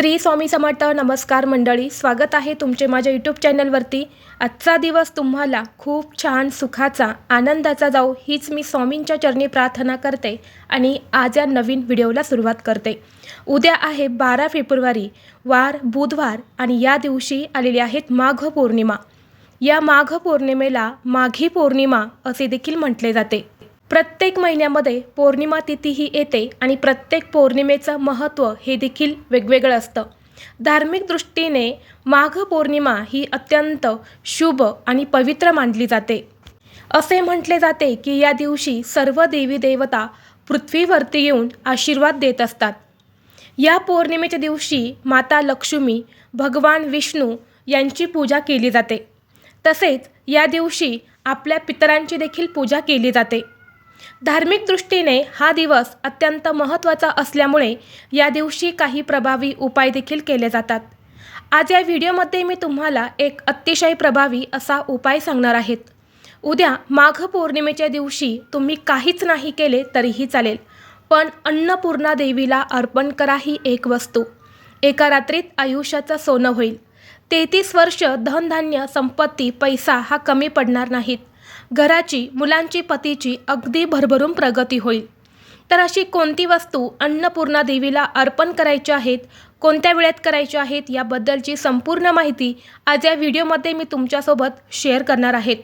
श्री स्वामी समर्थ नमस्कार मंडळी स्वागत आहे तुमचे माझ्या यूट्यूब चॅनलवरती आजचा दिवस तुम्हाला खूप छान सुखाचा आनंदाचा जाऊ हीच मी स्वामींच्या चरणी प्रार्थना करते आणि आज या नवीन व्हिडिओला सुरुवात करते. उद्या आहे बारा फेब्रुवारी वार बुधवार आणि या दिवशी आलेली आहेत माघ पौर्णिमा. या माघ पौर्णिमेला माघी पौर्णिमा असे देखील म्हटले जाते. प्रत्येक महिन्यामध्ये पौर्णिमा तिथी ही येते आणि प्रत्येक पौर्णिमेचं महत्त्व हे देखील वेगवेगळं असतं. धार्मिक दृष्टीने माघ पौर्णिमा ही अत्यंत शुभ आणि पवित्र मानली जाते. असे म्हटले जाते की या दिवशी सर्व देवी देवता पृथ्वीवरती येऊन आशीर्वाद देत असतात. या पौर्णिमेच्या दिवशी माता लक्ष्मी भगवान विष्णू यांची पूजा केली जाते. तसेच या दिवशी आपल्या पितरांची देखील पूजा केली जाते. धार्मिक दृष्टीने हा दिवस अत्यंत महत्त्वाचा असल्यामुळे या दिवशी काही प्रभावी उपाय देखील केले जातात. आज या व्हिडिओमध्ये मी तुम्हाला एक अतिशय प्रभावी असा उपाय सांगणार आहेत. उद्या माघ पौर्णिमेच्या दिवशी तुम्ही काहीच नाही केले तरीही चालेल पण अन्नपूर्णा देवीला अर्पण करा ही एक वस्तू. एका रात्रीत आयुष्याचं सोनं होईल. तेहतीस वर्ष धनधान्य संपत्ती पैसा हा कमी पडणार नाहीत. घराची मुलांची पतीची अगदी भरभरून प्रगती होईल. तर अशी कोणती वस्तू अन्नपूर्णा देवीला अर्पण करायची आहेत कोणत्या वेळेत करायच्या आहेत याबद्दलची संपूर्ण माहिती आज या व्हिडिओमध्ये मी तुमच्यासोबत शेअर करणार आहेत.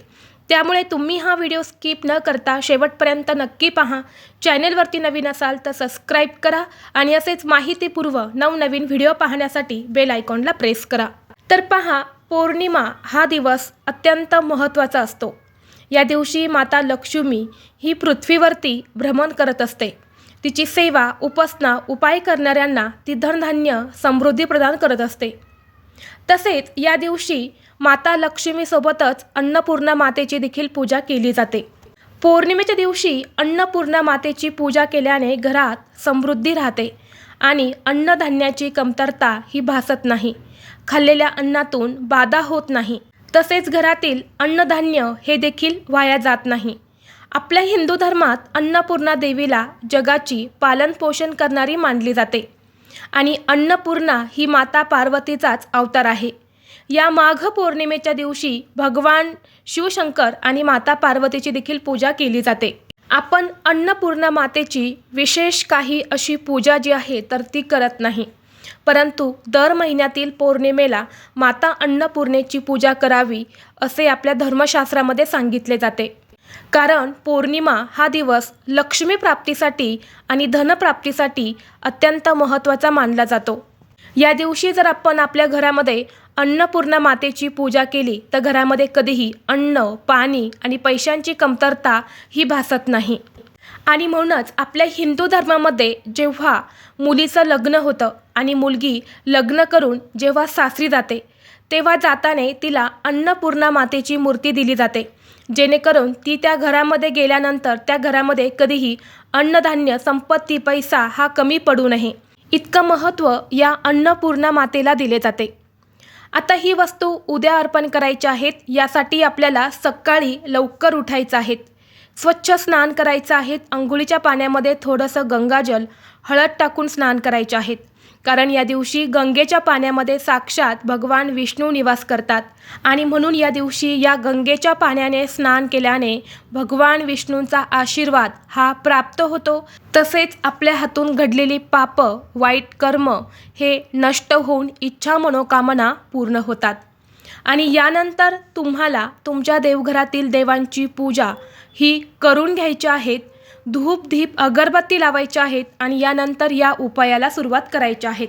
त्यामुळे तुम्ही हा व्हिडिओ स्किप न करता शेवटपर्यंत नक्की पहा. चॅनेलवरती नवीन असाल तर सबस्क्राईब करा आणि असेच माहितीपूर्व नवनवीन व्हिडिओ पाहण्यासाठी बेल आयकॉनला प्रेस करा. तर पहा पौर्णिमा हा दिवस अत्यंत महत्त्वाचा असतो. या दिवशी माता लक्ष्मी ही पृथ्वीवरती भ्रमण करत असते. तिची सेवा उपासना उपाय करणाऱ्यांना ती धनधान्य समृद्धी प्रदान करत असते. तसेच या दिवशी माता लक्ष्मीसोबतच अन्नपूर्णा मातेची देखील पूजा केली जाते. पौर्णिमेच्या दिवशी अन्नपूर्णा मातेची पूजा केल्याने घरात समृद्धी राहते आणि अन्नधान्याची कमतरता ही भासत नाही. खाल्लेल्या अन्नातून बाधा होत नाही. तसेच घरातील अन्नधान्य हे देखील वाया जात नाही. आपल्या हिंदू धर्मात अन्नपूर्णा देवीला जगाची पालनपोषण करणारी मानली जाते. आणि अन्नपूर्णा ही माता पार्वतीचाच अवतार आहे. या माघ पौर्णिमेच्या दिवशी भगवान शिवशंकर आणि माता पार्वतीची देखील पूजा केली जाते. आपण अन्नपूर्णा मातेची विशेष काही अशी पूजा जी आहे तर ती करत नाही. परंतु दर महिन्यातील पौर्णिमेला माता अन्नपूर्णेची पूजा करावी असे आपल्या धर्मशास्त्रामध्ये सांगितले जाते. कारण पौर्णिमा हा दिवस लक्ष्मी प्राप्तीसाठी आणि धनप्राप्तीसाठी अत्यंत महत्त्वाचा मानला जातो. या दिवशी जर आपण आपल्या घरामध्ये अन्नपूर्णा मातेची पूजा केली तर घरामध्ये कधीही अन्न पाणी आणि पैशांची कमतरता ही भासत नाही. आणि म्हणूनच आपल्या हिंदू धर्मामध्ये जेव्हा मुलीचं लग्न होतं आणि मुलगी लग्न करून जेव्हा सासरी जाते तेव्हा जाताने तिला अन्नपूर्णा मातेची मूर्ती दिली जाते. जेणेकरून ती त्या घरामध्ये गेल्यानंतर त्या घरामध्ये कधीही अन्नधान्य संपत्ती पैसा हा कमी पडू नये. इतकं महत्त्व या अन्नपूर्णा मातेला दिले जाते. आता ही वस्तू उद्या अर्पण करायची आहेत यासाठी आपल्याला सकाळी लवकर उठायचं आहेत स्वच्छ स्नान करायचं आहेत. अंघोळीच्या पाण्यामध्ये थोडंसं गंगाजल हळद टाकून स्नान करायचे आहेत. कारण या दिवशी गंगेच्या पाण्यामध्ये साक्षात भगवान विष्णू निवास करतात. आणि म्हणून या दिवशी या गंगेच्या पाण्याने स्नान केल्याने भगवान विष्णूंचा आशीर्वाद हा प्राप्त होतो. तसेच आपल्या हातून घडलेली पाप वाईट कर्म हे नष्ट होऊन इच्छा मनोकामना पूर्ण होतात. आणि यानंतर तुम्हाला तुमच्या देवघरातील देवांची पूजा ही करून घ्यायची आहेत. धूप धीप अगरबत्ती लावायच्या आहेत आणि यानंतर या उपायाला सुरुवात करायची आहेत.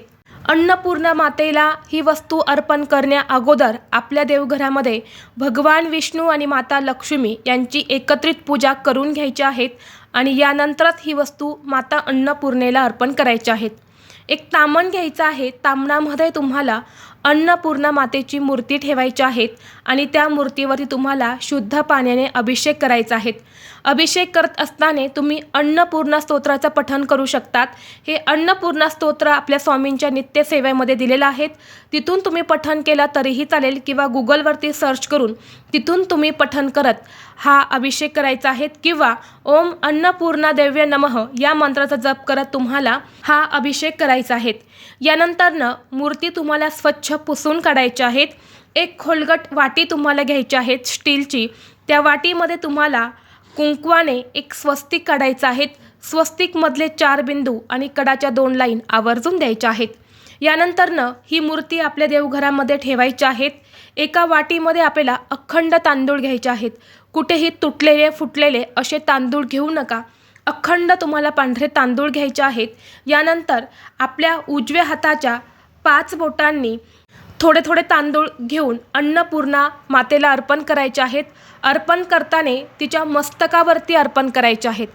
अन्नपूर्णा मातेला ही वस्तू अर्पण करण्या अगोदर आपल्या देवघरामध्ये भगवान विष्णू आणि माता लक्ष्मी यांची एकत्रित पूजा करून घ्यायची आहेत आणि यानंतरच ही वस्तू माता अन्नपूर्णेला अर्पण करायच्या आहेत. एक तामण घ्यायचं आहे. तामणामध्ये तुम्हाला अन्नपूर्णा मातेची मूर्ती ठेवायची आहेत. आणि त्या मूर्तीवरती तुम्हाला शुद्ध पाण्याने अभिषेक करायचा आहेत. अभिषेक करत असताना तुम्ही अन्नपूर्णा स्तोत्राचं पठण करू शकतात. हे अन्नपूर्णा स्तोत्र आपल्या स्वामींच्या नित्यसेवेमध्ये दिलेलं आहेत. तिथून तुम्ही पठण केलं तरीही चालेल किंवा गुगलवरती सर्च करून तिथून तुम्ही पठण करत हा अभिषेक करायचा आहे किंवा ओम अन्नपूर्णा देव्य नमः या मंत्राचा जप करत तुम्हाला हा अभिषेक करायचा आहे. यानंतरनं मूर्ती तुम्हाला स्वच्छ पुसून काढायच्या आहेत. एक खोलगट वाटी तुम्हाला घ्यायची आहेत स्टीलची. त्या वाटीमध्ये तुम्हाला कुंकवाने एक स्वस्तिक काढायचं आहेत. स्वस्तिकमधले चार बिंदू आणि कडाच्या दोन लाईन आवर्जून द्यायच्या आहेत. यानंतरनं ही मूर्ती आपल्या देवघरामध्ये ठेवायची आहेत. एका वाटीमध्ये आपल्याला अखंड तांदूळ घ्यायचे आहेत. कुठेही तुटलेले फुटलेले असे तांदूळ घेऊ नका. अखंड तुम्हाला पांढरे तांदूळ घ्यायचे आहेत. यानंतर आपल्या उजव्या हाताच्या पाच बोटांनी थोडे थोडे तांदूळ घेऊन अन्नपूर्णा मातेला अर्पण करायचे आहेत. अर्पण करताना तिच्या मस्तकावरती अर्पण करायचे आहेत.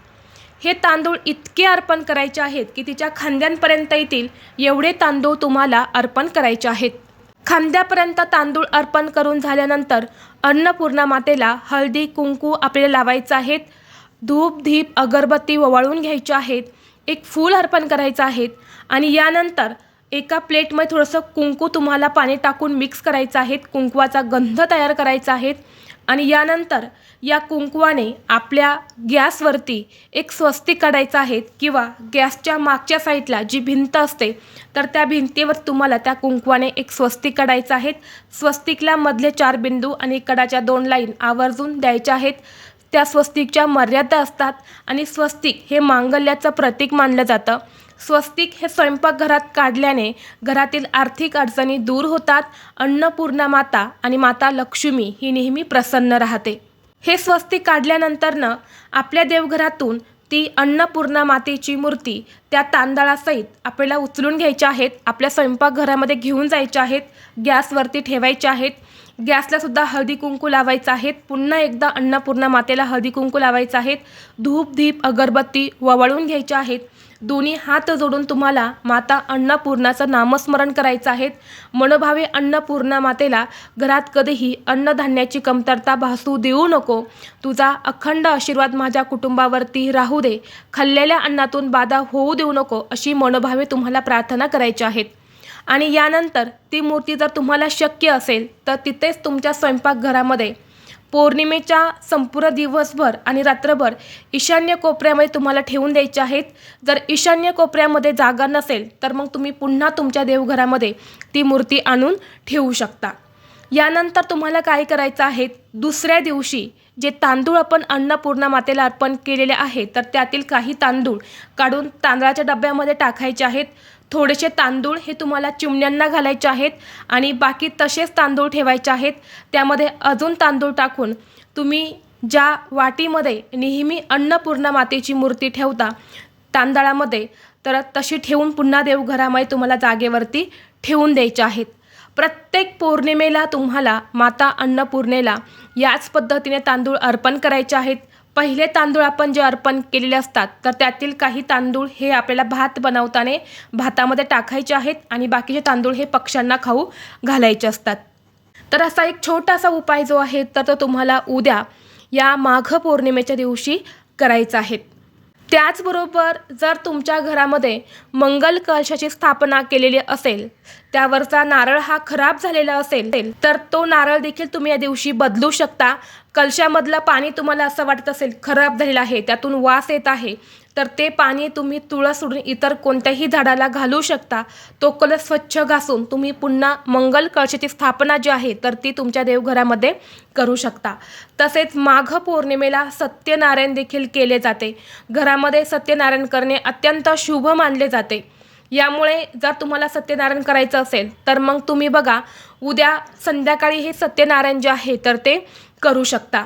हे तांदूळ इतके अर्पण करायचे आहेत की तिच्या खांद्यांपर्यंत येतील एवढे तांदूळ तुम्हाला अर्पण करायचे आहेत. खांद्यापर्यंत तांदूळ अर्पण करून झाल्यानंतर अन्नपूर्णा मातेला हळदी कुंकू आपल्याला लावायचं आहेत. धूप धीप अगरबत्ती ओवाळून घ्यायचे आहेत. एक फूल अर्पण करायचं आहेत. आणि यानंतर एका प्लेटमध्ये थोडंसं कुंकू तुम्हाला पाणी टाकून मिक्स करायचं आहे कुंकवाचा गंध तयार करायचा आहे आणि यानंतर या कुंकवाने आपल्या गॅसवरती एक स्वस्तिक काढायचं आहे किंवा गॅसच्या मागच्या साईडला जी भिंत असते तर त्या भिंतीवर तुम्हाला त्या कुंकवाने एक स्वस्तिक काढायचं आहे. स्वस्तिकला मधले चार बिंदू आणि कडाच्या दोन लाईन आवर्जून द्यायच्या आहेत. त्या स्वस्तिकच्या मर्यादा असतात आणि स्वस्तिक हे मांगल्याचं प्रतीक मानलं जातं. स्वस्तिक हे स्वयंपाकघरात काढल्याने घरातील आर्थिक अडचणी दूर होतात. अन्नपूर्णा माता आणि माता लक्ष्मी ही नेहमी प्रसन्न राहते. हे स्वस्तिक काढल्यानंतरनं आपल्या देवघरातून ती अन्नपूर्णा मातेची मूर्ती त्या तांदळासहित आपल्याला उचलून घ्यायच्या आहेत. आपल्या स्वयंपाकघरामध्ये घेऊन जायच्या आहेत. गॅसवरती ठेवायच्या आहेत. गॅसला सुद्धा हळदी कुंकू लावायचं आहेत. पुन्हा एकदा अन्नपूर्णा मातेला हळदी कुंकू लावायचं आहेत. धूप धीप अगरबत्ती ववळून घ्यायच्या आहेत. दोन्ही हात जोडून तुम्हाला माता अन्नपूर्णाचं नामस्मरण करायचं आहे मनोभावे अन्नपूर्णा मातेला घरात कधीही अन्नधान्याची कमतरता भासू देऊ नको. तुझा अखंड आशीर्वाद माझ्या कुटुंबावरती राहू दे. खाल्लेल्या अन्नातून बाधा होऊ देऊ नको अशी मनोभावे तुम्हाला प्रार्थना करायची आहेत. आणि यानंतर ती मूर्ती जर तुम्हाला शक्य असेल तर तिथेच तुमच्या स्वयंपाकघरामध्ये पौर्णिमेच्या संपूर्ण दिवसभर आणि रात्रभर ईशान्य कोपऱ्यामध्ये तुम्हाला ठेवून द्यायचे आहेत. जर ईशान्य कोपऱ्यामध्ये जागा नसेल तर मग तुम्ही पुन्हा तुमच्या देवघरामध्ये ती मूर्ती आणून ठेवू शकता. यानंतर तुम्हाला काय करायचं आहे? दुसऱ्या दिवशी जे तांदूळ आपण अन्नपूर्णा मातेला अर्पण केलेले आहे तर त्यातील काही तांदूळ काढून तांदळाच्या डब्यामध्ये टाकायचे आहेत. थोडेसे तांदूळ हे तुम्हाला चिमण्यांना घालायचे आहेत आणि बाकी तसेच तांदूळ ठेवायचे आहेत. त्यामध्ये अजून तांदूळ टाकून तुम्ही ज्या वाटीमध्ये नेहमी अन्नपूर्णा मातेची मूर्ती ठेवता तांदळामध्ये तर तशी ठेवून पुन्हा देवघरामध्ये तुम्हाला जागेवरती ठेवून द्यायचे आहेत. प्रत्येक पौर्णिमेला तुम्हाला माता अन्नपूर्णेला याच पद्धतीने तांदूळ अर्पण करायचे आहेत. पहिले तांदूळ आपण जे अर्पण केलेले असतात तर त्यातील काही तांदूळ हे आपल्याला भात बनवताना भातामध्ये टाकायचे आहेत आणि बाकीचे तांदूळ हे पक्ष्यांना खाऊ घालायचे असतात. तर असा एक छोटासा उपाय जो आहे तर तो तुम्हाला उद्या या माघ पौर्णिमेच्या दिवशी करायचा आहे. त्याचबरोबर जर तुमच्या घरामध्ये मंगल कलशाची स्थापना केलेली असेल त्यावरचा नारळ हा खराब झालेला असेल तर तो नारळ देखील तुम्ही या दिवशी बदलू शकता. कलशामधलं पाणी तुम्हाला असं वाटत असेल खराब झालेलं आहे त्यातून वास येत आहे. तर ते पाणी तुम्ही तुळस सोडून इतर कोणत्याही झाडाला घालू शकता. तो कलश स्वच्छ घासून तुम्ही पुन्हा मंगल कळशाची स्थापना जी आहे तर ती तुमच्या देवघरामध्ये करू शकता. तसेच माघ पौर्णिमेला सत्यनारायण देखील केले जाते. घरामध्ये सत्यनारायण करणे अत्यंत शुभ मानले जाते. यामुळे जर तुम्हाला सत्यनारायण करायचं असेल तर मग तुम्ही बघा उद्या संध्याकाळी हे सत्यनारायण जे आहे तर ते करू शकता.